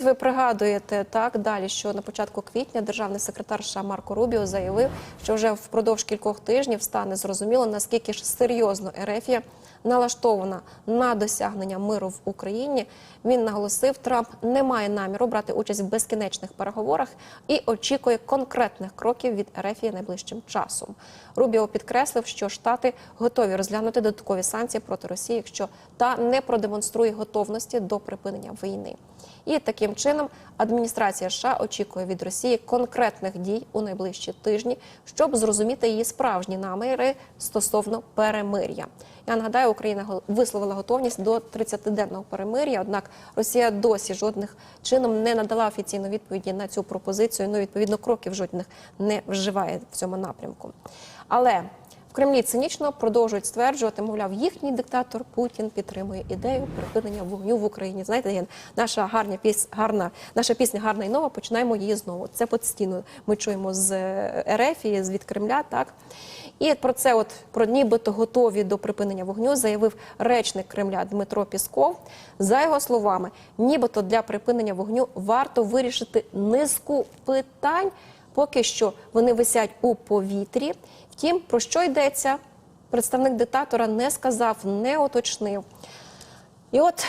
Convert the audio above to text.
Ви пригадуєте так далі, що на початку квітня державний секретар США Марко Рубіо заявив, що вже впродовж кількох тижнів стане зрозуміло, наскільки ж серйозно Ерефія налаштована на досягнення миру в Україні. Він наголосив, Трамп не має наміру брати участь в безкінечних переговорах і очікує конкретних кроків від Ерефії найближчим часом. Рубіо підкреслив, що штати готові розглянути додаткові санкції проти Росії, якщо та не продемонструє готовності до припинення війни. І таким чином адміністрація США очікує від Росії конкретних дій у найближчі тижні, щоб зрозуміти її справжні наміри стосовно перемир'я. Я нагадаю, Україна висловила готовність до 30-денного перемир'я. Однак Росія досі жодних чином не надала офіційну відповіді на цю пропозицію. Ну відповідно кроків жодних не вживає в цьому напрямку. Але в Кремлі цинічно продовжують стверджувати, мовляв, їхній диктатор Путін підтримує ідею припинення вогню в Україні. Знаєте, наша гарна піс, гарна наша пісня гарна і нова. Починаємо її знову. Це постійно ми чуємо з е, РФ і від Кремля. Так і про це, от про нібито готові до припинення вогню, заявив речник Кремля Дмитро Пісков. За його словами, нібито для припинення вогню варто вирішити низку питань. Поки що вони висять у повітрі. Втім, про що йдеться, представник диктатора не сказав, не уточнив. І от